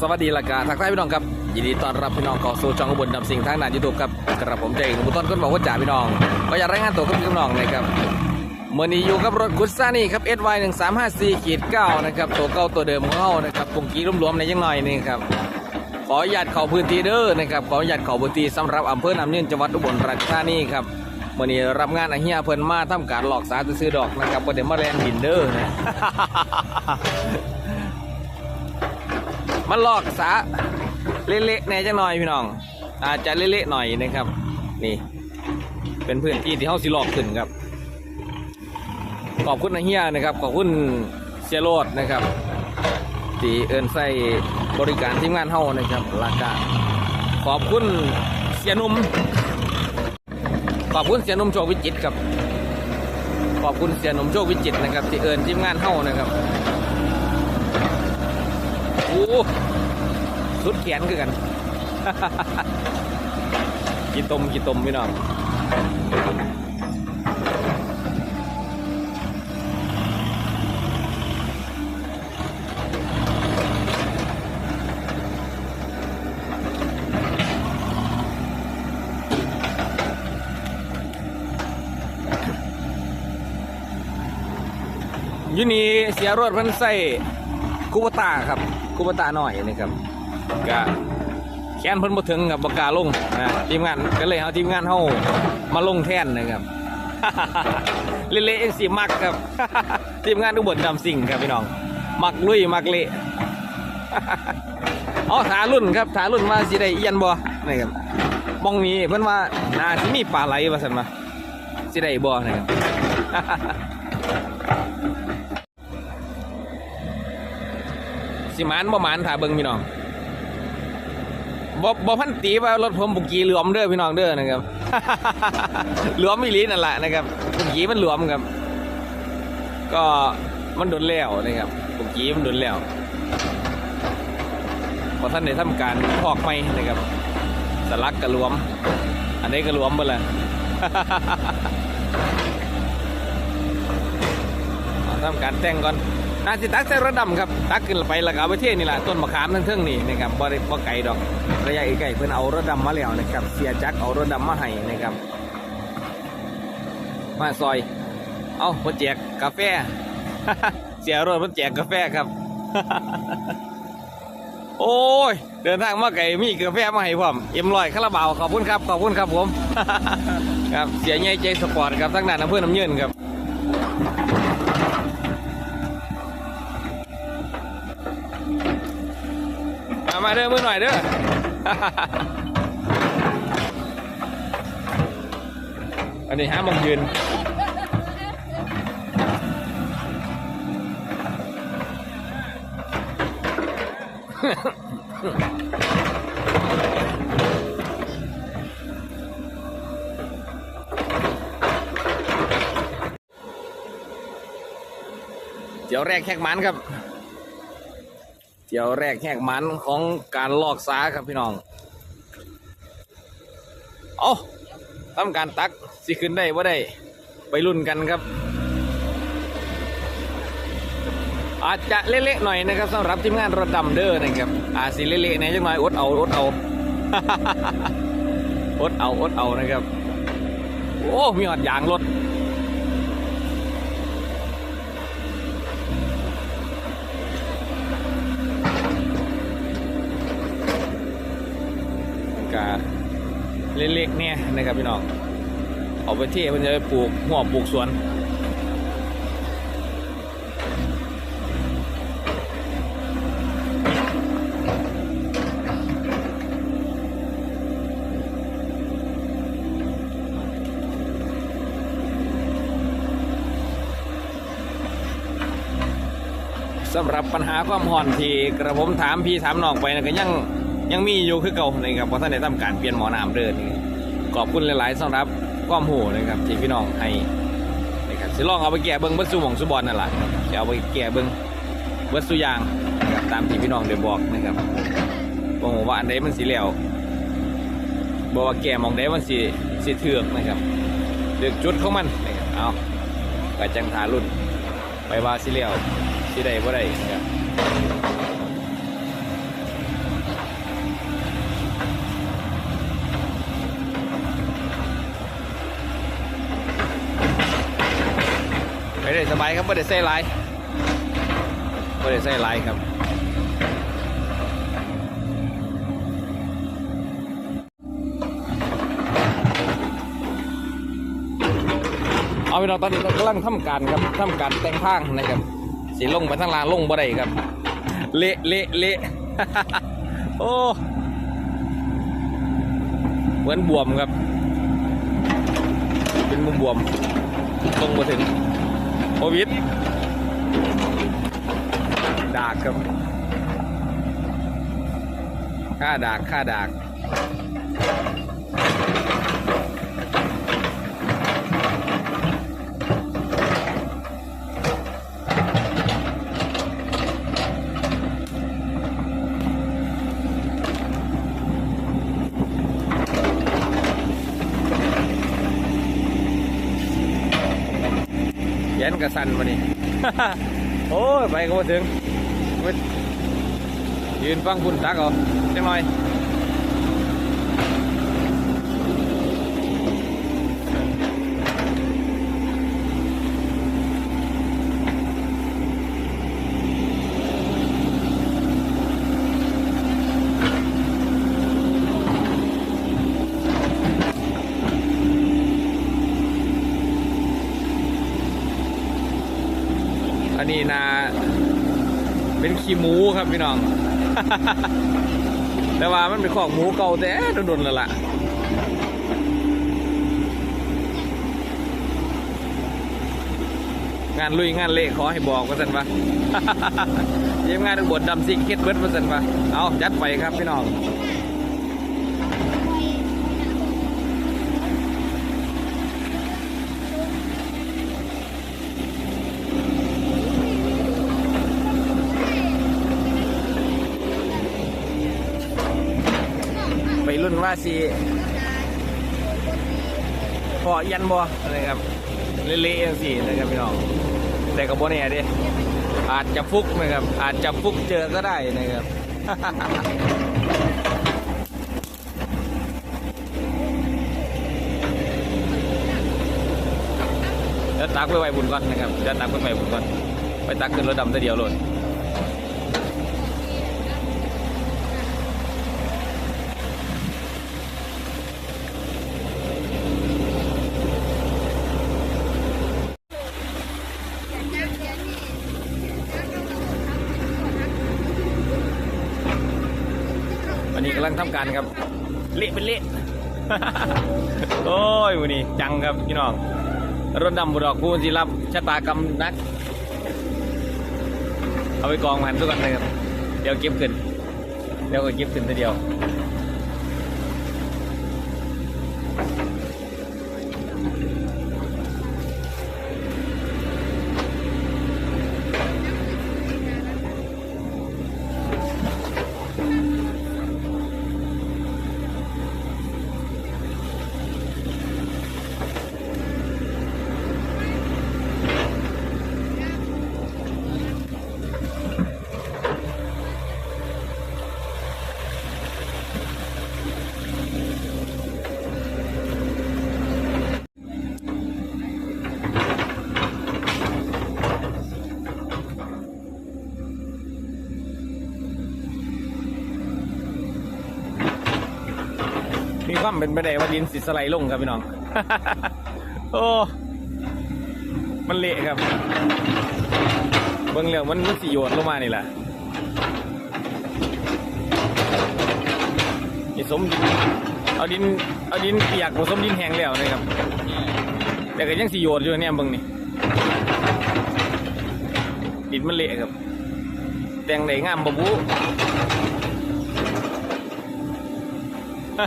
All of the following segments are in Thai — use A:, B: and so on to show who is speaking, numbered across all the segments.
A: สวัสดีละกาทักทายพี่น้องครับยินดีต้อนรับพี่น้องเข้าสู่ช่องอุบลดำสิ่งทางด้านยูทูบครับกระผมเจงบุตรต้นคนบอกว่าจ่าพี่น้อง ก็อยากรายงานตัวกับพี่น้องนะครับเมื่อนี้อยู่กับรถคุซ่านี่ครับ SY 1 3 5 4ขีด9นะครับตัวเก่าตัวเดิมของเขานะครับปุ่งกี้รวมๆในยังหน่อยนี่ครับขออนุญาตเข้าพื้นที่เด้อนะครับขออนุญาตเข้าพื้นที่สำหรับอำเภอนำเนียนจังหวัดอุบลราชธานีครับมื่อนี้รับงานอาเฮียเพิ่นมาทำการหลอกสาซื้อดอกนะครับประเดี๋ยวมาแลนดินเด้อนะ มันลอกสาเละๆแน่จังหน่อยพี่น้อง อาจจะเละๆหน่อยนะครับ นี่ เป็นพื้นที่ที่เขาสิลอกขึ้นครับ ขอบคุณนะเฮียนะครับ ขอบคุณเสียโรดนะครับที่เอินใส่บริการทีมงานเฮานะครับราคาขอบคุณเสียนุ่มขอบคุณเสียนุ่มโชควิจิตครับ ขอบคุณเสียนุ่มโชควิจิตนะครับที่เอินทีมงานเฮานะครับ สุดแขนคือกัน กินตมกินตมพี่น้องยูนี่เสียรถพันใส่ คูปตาครับคูปตาหน่อยนะครับก็แค้นเพิ่นบ่ถึงกับบกล้าลงนะทีมงานก็เลยเอาทีมงานเฮามาลงแทนนะครับเละๆเองสิมักครับ ทีมงานอุบลดำสิ่งครับพี่น้อง มักลุยมักเละเอาถารุ่นครับถารุ่นว่าสิได้เอียนบ่นะครับมองนี้เพิ่นว่าน่าสิมีปลาไหลว่าซั่นว่าสิได้บ่นะครับ สิมานบ่หมานถ่าเบิ่งพี่น้องบ่บ่พันตีว่ารถผมบุกีหลวมเด้อพี่น้องเด้อนะครับหลวมอีหลีนั่นแหละนะครับบุกีมันหลวมครับ ก็มันโดนแล้วนะครับบุกีมันโดนแล้วพอท่านได้ทำการพอกไม่นะครับสลักกระหลวม อันนี้กระหลวมหมดเลยเอาทำการแต่งก่อน น่าสิตักใส่รถดำครับ ตักขึ้นไปแล้วก็เอาไปเทนี่แหละต้นมะขามทั้งเทิงนี่นะครับบ่ได้บ่ไก่ดอกระยะไกลๆเพิ่นเอารถดำมาแล้วนะครับ เสียจักเอารถดำมาให้นะครับ มาซอย เอาพ่นแจกกาแฟ เสียรถพ่นแจกกาแฟครับ โอ้ย เดินทางมาไกลมีกาแฟมาให้พร้อมเอ็มลอยคาราบาวขอบคุณครับขอบคุณครับผม ครับเสียใหญ่ใจสปอร์ตครับทั้งด้นอำเภอน้ำเยินครับ มาเด้อมือหน่อยเด้ออันนี้ห้ามองยืนเดี๋ยวแรกแขกมันครับ เดี๋ยวแรกแหกมันของการลอกสาครับพี่น้อง เอาทำการตักสิขึ้นได้ว่าได้ ไปรุ่นกันครับ อาจจะเละๆหน่อยนะครับสำหรับทีมงานรถดำเด้อนะครับ อาจสิเละๆหน่อยจังหน่อยอดเอาอดเอาอดเอาอดเอานะครับ โอ้ มีหอดยางรถ กา เล็กๆเนี่ยนะครับพี่น้องเอาไปที่มันจะไปปลูกหัวปลูกสวนสำหรับปัญหาความห่อนที่กระผมถามพี่ถามน้องไปนะก็ยัง ยังมีอยู่คือเก่านะครับเพราะท่านได้ทำการเปลี่ยนหมอน้ำเดินนี่ขอบคุณหลายๆสำหรับความหูนะครับที่พี่น้องให้นะครับสิลองเอาไปแก้เบิ้งเบิ้สุหมองสุบอลนั่นแหละจะเอาไปแก้เบิ้งเบิ้สุอยางนะครับตามที่พี่น้องได้บอกนะครับบอกว่าอันใดมันสีเหลวบอกว่าแก่มองใดมันสีสีเถือกนะครับเลือกจุดของมันนะครับเอาไปจังทารุ่นไปว่าสิเหลวสิได้บ่ได้นะครับ บายครับไม่ได้ใส่หลายไม่ได้ใส่ลายครับเอาไปเราตอนนี้เรากำลังทำการครับทำการแต่งทางนะครับสีลงไปทางลางลงบ่ได้ครับ เละเละเละโอ้เหมือนบวมครับ เป็นมุมบวมตรงมาถึง โควิดดากครับค่าดากค่าดาก นกระสันวันนี้ โอ้ย ไปก็มาถึง ยืนฟังคุณตักเอาจังหน่อย นี่นา เป็นขี้หมูครับพี่น้อง แต่ว่ามันเป็นของหมูเก่าแต่โดนๆแล้วล่ะงานลุยงานเละขอให้บอกว่าสันวะเยี่ยมงานทั้งบทดำซิกเก็ตเบิร์ดว่าสันวะเอาจัดไปครับพี่น้อง รุ่นว่าสิพอยันบ่นะครับเละๆจังสี่นะครับพี่น้องแต่กับโบเนี่ยดิอาจจะฟุกนะครับ อาจจะฟุกเจอก็ได้นะครับแล้วตักไปไว้บุญก่อนนะครับจะตักไปไว้บุญก่อน ไปตักขึ้นรถดำแต่เดียวเลย ลังทำการครับ เละเป็นเละ โอ้ยวันนี้จังครับพี่น้อง รถดำบุดอกคูณสิรับชะตากรรมนัก เอาไปกองมันทุกคนเลยครับ เดี๋ยวเก็บขึ้น เดี๋ยวก็เก็บขึ้นทีเดียว มีความเป็นไปได้ว่าดินสิสไลด์ลงครับพี่น้อง โอ้ มันเละครับ เบิ่งเรื่องมันมันสิโยนลงมานี่แหละนี่สมดินเอาดิน เอาดินเปียกผสมดินแห้งแล้วนะครับ แต่ก็ยังสิโยนอยู่เนี่ยเบิ่งนี่ดินมันเละครับ แต่งได้งามบ่บุ มัน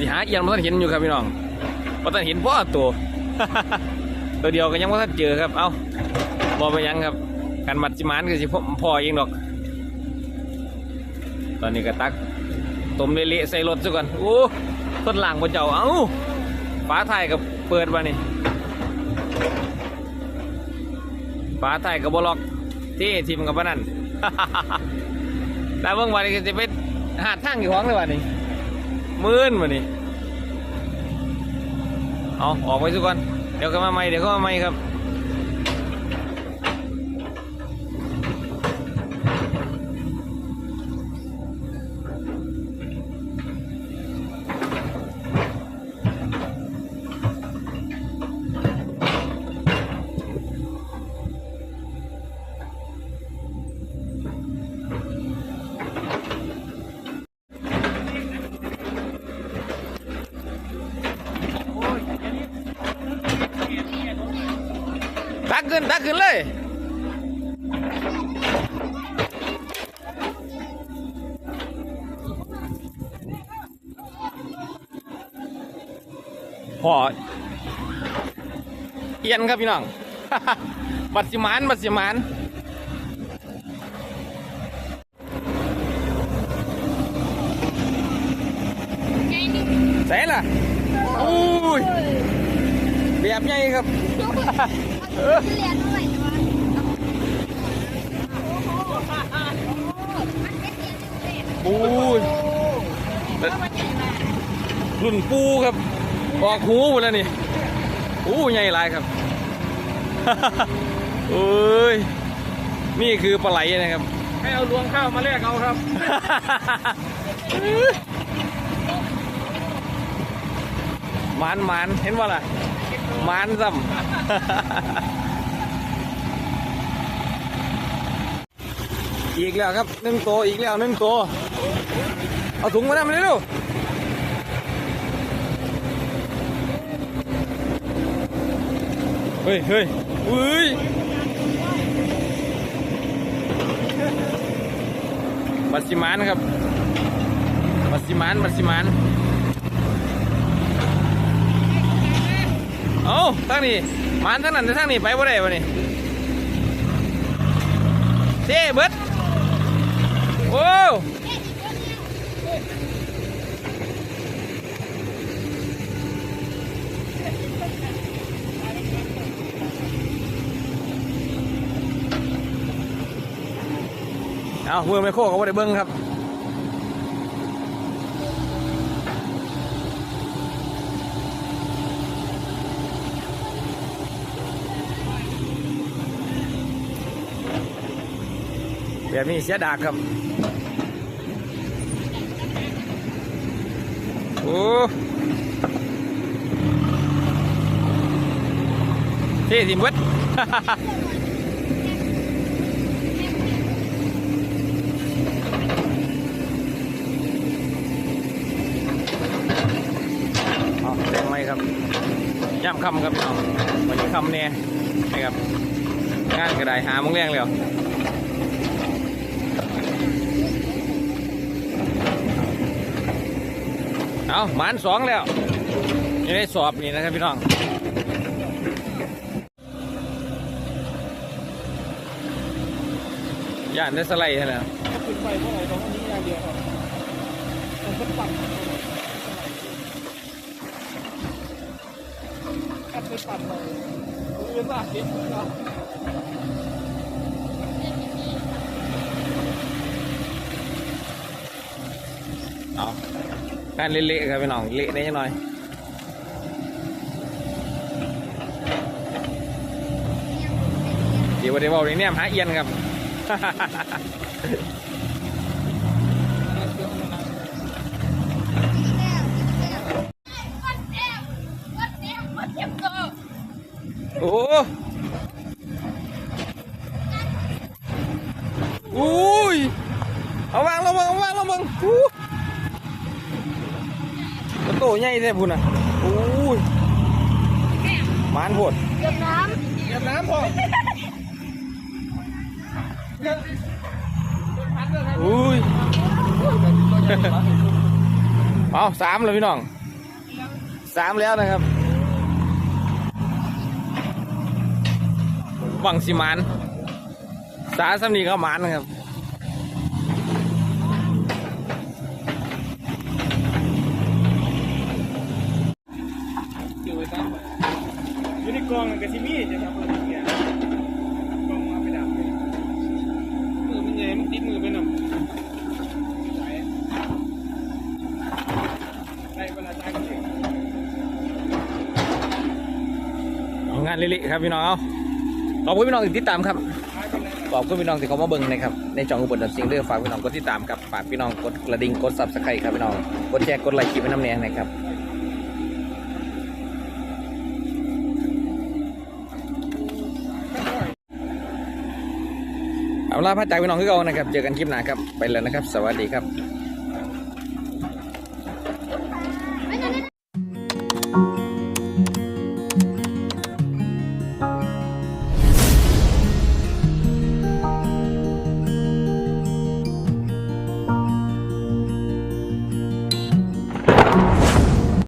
A: สิหาเอียงมันเห็นอยู่ครับพี่น้องมันต้องเห็นพ่อตัว ตัวเดียวก็ยังว่าท่านเจอครับ เอ้าบอไปยังครับการมัดจิมานก็สิพ่อเองดอก ตอนนี้ก็ตักต้มเละๆใส่รถซะก่อนโอ้ต้นหลังบนเจ้าเอ้าฝาท้ายกับเปิดมานี่ฟ้าไทยกับบล็อกที่ทีมกับปะนั่นแต่เมื่อวานนี้จะไปหาดทางอยู่ห้องเลยวันนี้มื่นวันนี้เอาออกไปทุกคนเดี๋ยวก็มาใหม่เดี๋ยวก็มาใหม่ครับ ขึ้นตักขึ้นเลยพอเอียนครับพี่น้อง บัดสิมานบัดสิมานใส่ล่ะอุ้ยแบบใหญ่ครับ เออ
B: เรียนเท่าไหร่ตัวโอ้โหมันเป็นเรียนเท่าไหร่
A: อุ้ยรุ่นปูครับออกหูหมดแล้วนี่อู้ใหญ่หลายครับเอ้ยนี่คือปลาไหลนะครับ
C: ให้เอารวงข้าวมาแลกเอาครับ
A: หมันหมันเห็นว่าล่ะห มันซ้ำอีกแล้วครับหนึ่งตัวอีกแล้วหนึ่งตัวเอาถุงมาได้มาเร็วเฮ้ยเฮ้ยอุ้ยบัดสิมานครับบัดสิมานบัดสิมาน เอาทางนี้มานทางนั้นทางนี้ไปบ่ได้บ่นี่เซ่เบิดโอ้เอาเมือไม่โคกเขาบ่ได้เบิ้งครับ แบบนี้เสียดากครับ โอ้เท่สิมเบิดเอาแรงไหมครับย่ำคำครับพี่น้องวันนี้คำเนี่ยนะครับงานกระไดหาโมงแรงเลย เอาหมานสองแล้วยังได้สอบนี่นะครับพี่น้องย่านได้สไลด์ใช่ไหม
C: ขึ้นไปเท่าไหร่ตรงนี้อย่างเดียวครับมันก็ปั่นแอปไปปั่นเลยเรียนว่าเก็บครับ
A: เอา การเละๆครับพี่น้องเละได้ยังหน่อยเดี๋ยววันเดี๋ยวบอกนี่เนี่ยหาเอียนครับโอ้ย เอาวางระวังเอาวางระวังอู้มันโตใหญ่แท้พุ่นอะอุ้ยหมานโพด
B: เก็บน้
C: เก็บน้ำพอ
A: อุ้ยเอาสามเลยพี่น้องสามแล้วนะครับบังสิมานสาสำนีก็หมานนะครับ
C: อยู่ในกองกับซิมี่จะทำอะไรเนี่ยกองมาไปดับเลยมือมันใหญ่มันติดมือไปหน่อยได้เวลาใช้กันเองา
A: งานเละๆครับพี่น้องเอาขอบคุณพี่น้องที่ติดตามครับ
C: ใช้ไปเลย
A: ขอบคุณพี่น้องที่เขามาเบิ่งนะครับ ในช่องอุบลดับซิงเดอร์ฝากพี่น้องกดติดตามครับ ฝากพี่น้องกดกระดิ่ง กดซับสไครต์ครับพี่น้อง กดแชร์ กดไลค์คลิปให้น้ำแนงนะครับ เอาล่ะพระจากพี่น้องคือเก่านะครับ เจอกันคลิปหน้าครับ ไปแล้วนะครับ สวัสดีครับ